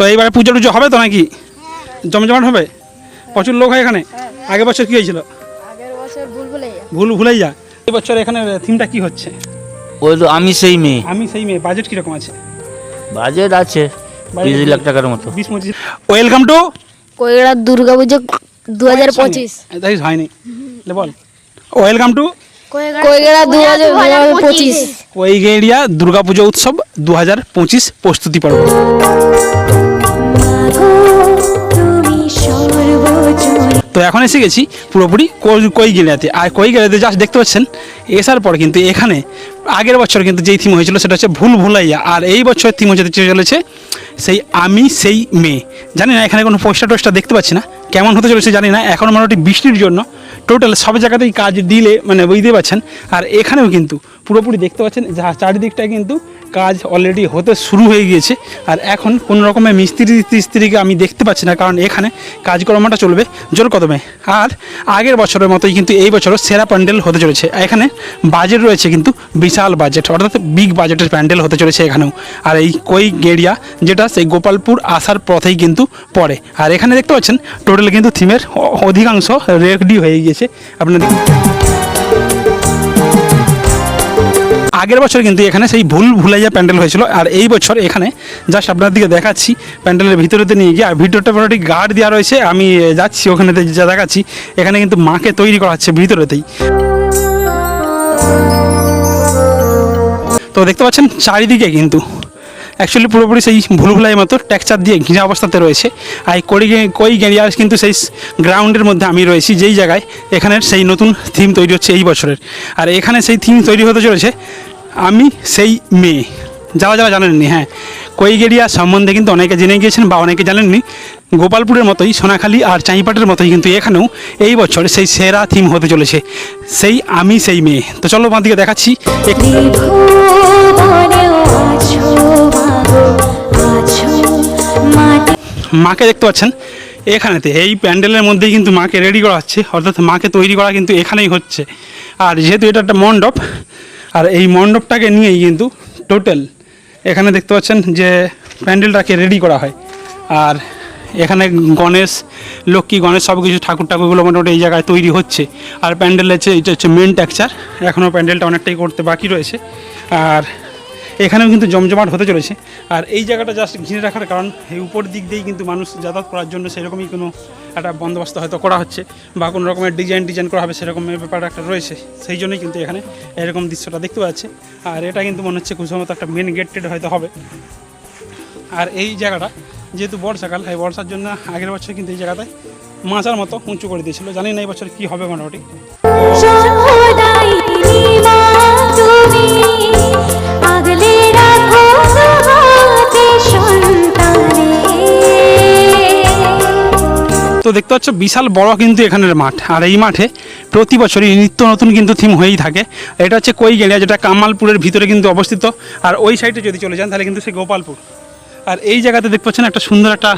তো এইবারে পুজো টুজো হবে তো নাকি? জমজমাট হবে? প্রচুর লোক হয় এখানে। আগের বছর কি হয়েছিল? আগের বছর বুলবুলাই ভুল ভুলেই যা এই বছর এখানে থিমটা কি হচ্ছে? ওই তো আমি সেই মেয়ে। আমি সেই মেয়ে। বাজেট কীরকম আছে? বাজেট আছে তিরিশ লাখ টাকার মতো। বিশ পঁচিশ। ওয়েলকাম টু কইরা দুর্গা পুজো দু হাজার পঁচিশ। তাই হয়নি। বল। ওয়েলকাম টু কইরা দু হাজার পঁচিশ। কৈগেড়িয়া দুর্গাপুজো উৎসব দু হাজার পঁচিশ প্রস্তুতি পর্ব। তো এখন এসে গেছি পুরোপুরি কই- গেলাতে। আর কই গেলাতে জাস্ট দেখতে পাচ্ছেন, এসার পর কিন্তু এখানে আগের বছর কিন্তু যেই থিম হয়েছিল সেটা হচ্ছে ভুল ভুলাইয়া। আর এই বছরের থিম হচ্ছে চলেছে সেই আমি, সেই মেয়ে। জানি না, এখানে কোনো পোস্টার টোস্টার দেখতে পাচ্ছি না। কেমন হতে চলেছে জানি না, এখন মোটামুটি বৃষ্টির জন্য। টোটাল সব জায়গাতেই কাজ দিলে মানে বুঝতে পারছেন। আর এখানেও কিন্তু পুরোপুরি দেখতে পাচ্ছেন, যা চারিদিকটা কিন্তু কাজ অলরেডি হতে শুরু হয়ে গিয়েছে। আর এখন কোনো রকমের মিস্ত্রি টিস্ত্রিকে আমি দেখতে পাচ্ছি না, কারণ এখানে কাজকর্মটা চলবে জোর কদমে আর আগের বছরের মতোই কিন্তু এই বছরও সেরা প্যান্ডেল হতে চলেছে। এখানে বাজেট রয়েছে কিন্তু বিশাল বাজেট অর্থাৎ বিগ বাজেটের প্যান্ডেল হতে চলেছে এখানেও। আর এই কই গেড়িয়া, যেটা সেই গোপালপুর আসার পথেই কিন্তু পড়ে। আর এখানে দেখতে পাচ্ছেন টোটাল কিন্তু থিমের অধিকাংশ রেডি হয়ে গিয়েছে। আপনারা দেখুন। আগের বছর কিন্তু এখানে সেই ভুল ভুলাইয়া প্যান্ডেল হয়েছিল, আর এই বছর এখানে জাস্ট আপনার দিকে দেখাচ্ছি, প্যান্ডেলের ভিতরেতে নিয়ে গিয়ে, আর ভিতরটা মোটামুটি গার্ড দেওয়া রয়েছে, আমি যাচ্ছি ওখানে যা দেখাচ্ছি। এখানে কিন্তু মাকে তৈরি করা হচ্ছে ভিতরেতেই। তো দেখতে পাচ্ছেন, চারিদিকে কিন্তু অ্যাকচুয়ালি পুরোপুরি সেই ভুলভুলাই মতো টেক্সচার দিয়ে ঘিরা অবস্থাতে রয়েছে। আর কড়ি কই গেরিয়া কিন্তু সেই গ্রাউন্ডের মধ্যে আমি রয়েছি, যেই জায়গায় এখানের সেই নতুন থিম তৈরি হচ্ছে এই বছরের। আর এখানে সেই থিম তৈরি হতে চলেছে আমি সেই মেয়ে। যারা যারা জানেননি হ্যাঁ কৈগেরিয়া সম্বন্ধে কিন্তু অনেকে জেনে গিয়েছেন বা অনেকে জানেননি। গোপালপুরের মতোই, সোনাখালী আর চাঁইপাটের মতোই কিন্তু এখানেও এই বছর সেই সেরা থিম হতে চলেছে। সেই আমি, সেই মেয়ে। তো চলো আমার দিকে দেখাচ্ছি মাকে দেখতে পাচ্ছেন? এখানেতে। এই প্যান্ডেলের মধ্যেই কিন্তু মাকে রেডি করা হচ্ছে। অর্থাৎ মাকে তৈরি করা কিন্তু এখানেই হচ্ছে। আর যেহেতু এটা একটা মণ্ডপ, আর এই মণ্ডপটাকে নিয়েই কিন্তু টোটাল এখানে দেখতে পাচ্ছেন যে প্যান্ডেলটাকে রেডি করা হয়। আর এখানে গণেশ, লক্ষ্মী, গণেশ সব কিছু ঠাকুর ঠাকুরগুলো মোটামুটি এই জায়গায় তৈরি হচ্ছে। আর প্যান্ডেল হচ্ছে এটা হচ্ছে মেন টেক্সচার এখনও প্যান্ডেলটা অনেকটাই করতে বাকি রয়েছে। আর এখানেও কিন্তু জমজমাট হতে চলেছে। আর এই জায়গাটা জাস্ট ঘিরে রাখার কারণ, এই উপর দিক দিয়েই কিন্তু মানুষ যাতায়াত করার জন্য সেরকমই কোনো একটা বন্দোবস্ত হয়তো করা হচ্ছে বা কোনো রকমের ডিজাইন ডিজাইন করা হবে সেরকমের ব্যাপার একটা রয়েছে। সেই জন্যই কিন্তু এখানে এরকম দৃশ্যটা দেখতে পাচ্ছে আর এটা কিন্তু মনে হচ্ছে খুব একটা মেন গেট টেট হয়তো হবে। আর এই জায়গাটা যেহেতু বর্ষাকাল, এই বর্ষার জন্য আগের বছর কিন্তু এই জায়গাটায় মাচার মতো উঁচু করে দিয়েছিল। জানি না এই বছর কী হবে মোটামুটি। দেখতে পাচ্ছ বিশাল বড় কিন্তু এখানের মাঠ। আর এই মাঠে প্রতি বছরই নিত্য নতুন কিন্তু থিম হয়েই থাকে। এটা হচ্ছে কই গেলিয়া যেটা কামালপুরের ভিতরে কিন্তু অবস্থিত। আর ওই সাইডে যদি চলে যান তাহলে কিন্তু সে গোপালপুর। আর এই জায়গাতে দেখতে পাচ্ছেন একটা সুন্দর একটা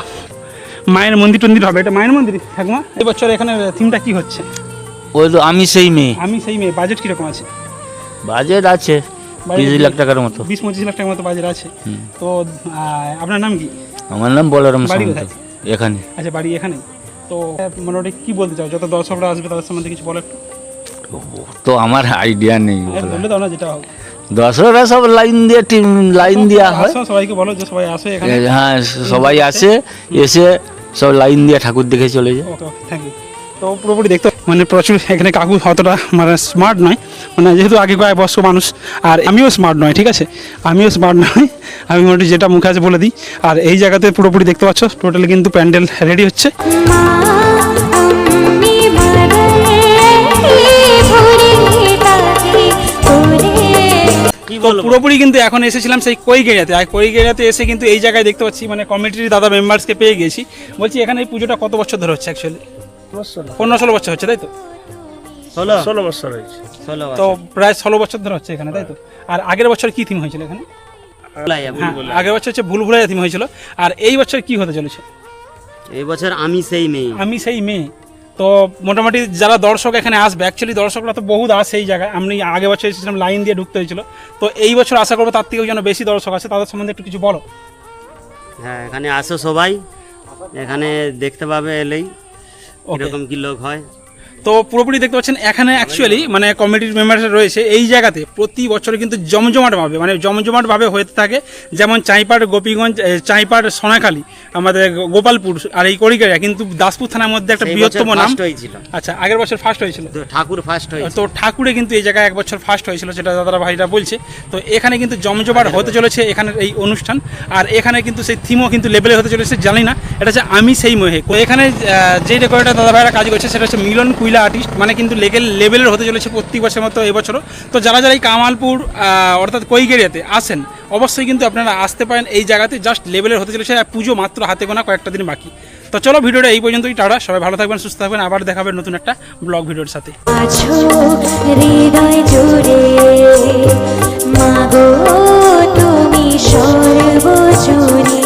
মায়ের মন্দির টন্দির হবে। এটা মায়ের মন্দির ঠাকুমা? এই বছর এখানে থিমটা কি হচ্ছে? ওই তো আমি সেই মেয়ে। আমি সেই মেয়ে বাজেট কীরকম আছে? বাজেট আছে তিরিশ লাখ টাকার মতো। বিশ পঁচিশ লাখ টাকার মতো বাজেট আছে। তো আপনার নাম কি? আমার নাম বলরাম এখানে। আচ্ছা বাড়ি এখানে তো মোটামুটি কী বলতে চাও? যত দর্শকরা আসবে তাদের সম্বন্ধে কিছু বলো একটু। তো আমার আইডিয়া নেই বলে। দাও না যেটা হোক। দশরা সব লাইন দিয়ে টিম লাইন দেওয়া হয়। সবাইকে বলো যে সবাই আসে এখানে। হ্যাঁ সবাই আসে এসে সব লাইন দিয়ে ঠাকুর দেখে চলে যায়। থ্যাংক ইউ তো পুরোপুরি দেখতে মানে প্রচুর এখানে কাকু অতটা মানে স্মার্ট নয়। মানে যেহেতু আগে কয়েক বয়স্ক মানুষ আর আমিও স্মার্ট নয় ঠিক আছে? আমিও স্মার্ট নয়। আমি মোটামুটি যেটা মুখে আছে বলে দিই। আর এই জায়গাতে পুরোপুরি দেখতে পাচ্ছ টোটালি কিন্তু প্যান্ডেল রেডি হচ্ছে। পুরোপুরি কিন্তু এখন এসেছিলাম সেই কৈগেরিয়াতে আর কৈগেরিয়াতে এসে কিন্তু এই জায়গায় দেখতে পাচ্ছি মানে কমিটির দাদা মেম্বার্সকে পেয়ে গেছি। বলছি এখানে এই পুজোটা কত বছর ধরে হচ্ছে অ্যাকচুয়ালি পনেরো ষোলো। বছর হচ্ছে তাই তো? ষোলো। বছর হয়েছে। তো প্রায় ষোলো বছর ধরে হচ্ছে এখানে তাই তো? আর আগের বছর কি থিম হয়েছিল এখানে? হ্যাঁ আগের বছর হচ্ছে ভুল ভুলাইয়া থিম হয়েছিল। আর এই বছর কি হতে চলেছে? এই বছর আমি সেই মেয়ে। আমি সেই মেয়ে। তো মোটামুটি যারা দর্শক এখানে আসবে অ্যাকচুয়ালি দর্শকরা তো বহুত আসে এই জায়গায়। আমি আগে বছর এসেছিলাম লাইন দিয়ে ঢুকতে হয়েছিল। তো এই বছর আশা করব তার থেকেও যেন বেশি দর্শক আছে তাদের সম্বন্ধে একটু কিছু বলো। হ্যাঁ এখানে আসো সবাই। এখানে দেখতে পাবে এলেই। ওকে কীরকম কি লোক হয়? তো পুরোপুরি দেখতে পাচ্ছেন এখানে অ্যাকচুয়ালি মানে কমিটির মেম্বার রয়েছে এই জায়গাতে প্রতি বছর কিন্তু জমজমাট ভাবে মানে জমজমাট ভাবে হয়ে থাকে যেমন চাইপাড় গোপীগঞ্জ চাইপাড় সোনাখালী আমাদের গোপালপুর আর এই করিকারিয়া কিন্তু দাসপুর থানার মধ্যে একটা বৃহত্তম নাম। হয়েছিল। আচ্ছা আগের বছর ফার্স্ট হয়েছিল। ঠাকুর ফার্স্ট হয়েছে তো ঠাকুরে কিন্তু এই জায়গায় এক বছর ফার্স্ট হয়েছিল সেটা দাদারা ভাইরা বলছে। তো এখানে কিন্তু জমজমাট হতে চলেছে এখানের এই অনুষ্ঠান আর এখানে কিন্তু সেই থিমও কিন্তু লেভেলে হতে চলেছে জানি না। এটা হচ্ছে আমি সেই মহে। এখানে যে রেকর্ডটা দাদা ভাইরা কাজ করছে সেটা হচ্ছে মিলন কুইলা আর্টিস্ট মানে কিন্তু লেগেল লেভেলের হতে চলেছে প্রত্যেক বছরের মতো এবছরও। তো যারা যারা এই কামালপুর অর্থাৎ কৈগেরিয়াতে আসেন, অবশ্যই কিন্তু আপনারা আসতে পারেন এই জায়গাতে জাস্ট লেভেলের হতে চলেছে, আর পুজো মাত্র হাতে গোনা কয়েকটা দিন বাকি। তো চলো ভিডিওটা এই পর্যন্তই, টাটা, সবাই ভালো থাকবেন, সুস্থ থাকবেন, আবার দেখাবেন নতুন একটা ব্লগ ভিডিওর সাথে। তুমি সর্বজনে